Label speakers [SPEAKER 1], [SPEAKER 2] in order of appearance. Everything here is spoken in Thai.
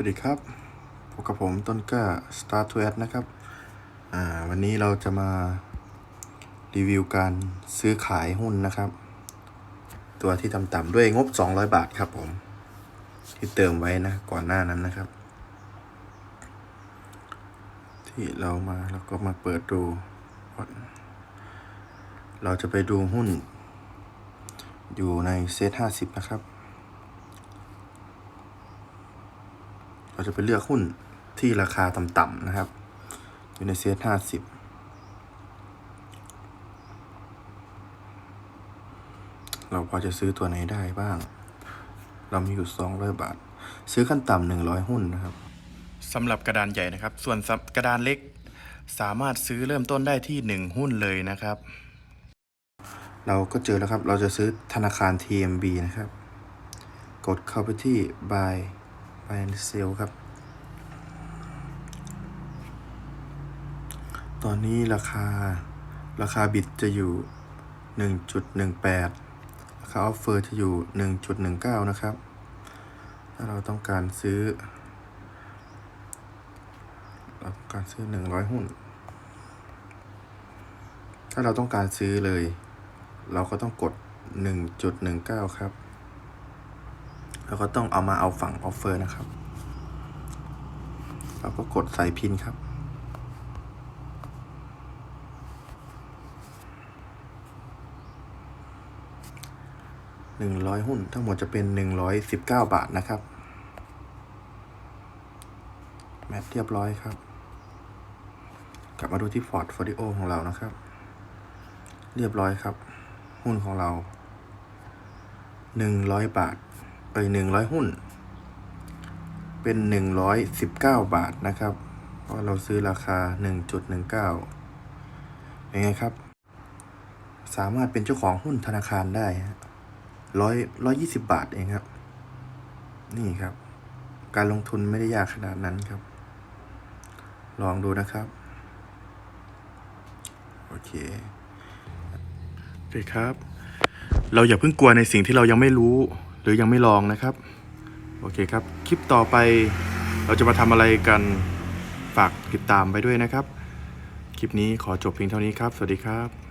[SPEAKER 1] สวัสดีครับพบกับผมต้นก้า Star to a d นะครับ อ่า วันนี้เราจะมารีวิวการซื้อขายหุ้นนะครับ ตัวที่ต่ำๆด้วยงบ 200 บาทครับผม ที่เติมไว้นะ ก่อนหน้านั้นนะครับ ที่เรามาแล้วก็มาเปิดดู เราจะไปดูหุ้น อยู่ในเซต50 นะครับ เราจะไปเลือกหุ้นที่ราคาต่ำๆนะครับ อยู่ในเซตห้าสิบเราพอจะซื้อตัวไหนได้บ้าง เรามีอยู่สองร้อยบาท ซื้อขั้นต่ำหนึ่งร้อยหุ้นนะครับสำหรับกระดานใหญ่นะครับ ส่วนกระดานเล็กสามารถซื้อเริ่มต้นได้ที่หนึ่งหุ้นเลยนะครับ เราก็เจอแล้วครับ เราจะซื้อธนาคาร TMB นะครับ กดเข้าไปที่ buy buy and sell ครับ ตอนนี้ราคาราคาบิดจะอยู่ 1.18 ราคาออฟเฟอร์จะอยู่ 1.19 นะครับ ถ้าเราต้องการซื้อ เราต้องการซื้อ 100 หุ้น ถ้าเราต้องการซื้อเลย เราก็ต้องกด 1.19 ครับ แล้วก็ต้องเอามาเอาฝั่งออฟเฟอร์นะครับ เราก็กดใส่พินครับ หนึ่งร้อยหุ้นทั้งหมดจะเป็นหนึ่งร้อยสิบเก้าบาทนะครับ แมทเรียบร้อยครับ กลับมาดูที่ Ford Folio ของเรานะครับ เรียบร้อยครับ หุ้นของเราหนึ่งร้อยบาท เอ้ยหนึ่งร้อยหุ้น เป็นหนึ่งร้อยสิบเก้าบาทนะครับ เพราะเราซื้อราคาหนึ่งจุดหนึ่งเก้าเป็นไงครับ สามารถเป็นเจ้าของหุ้นธนาคารได้ร้อยร้อยยี่สิบบาทเองครับ นี่ครับ การลงทุนไม่ได้ยากขนาดนั้นครับ ลองดูนะครับ โอเคโอเคครับ เราอย่าเพิ่งกลัวในสิ่งที่เรายังไม่รู้ รือยังไม่ลองนะครับ โอเคครับ คลิปต่อไปเราจะมาทำอะไรกันฝากติดตามไปด้วยนะครับ คลิปนี้ขอจบเพียงเท่านี้ครับ สวัสดีครับ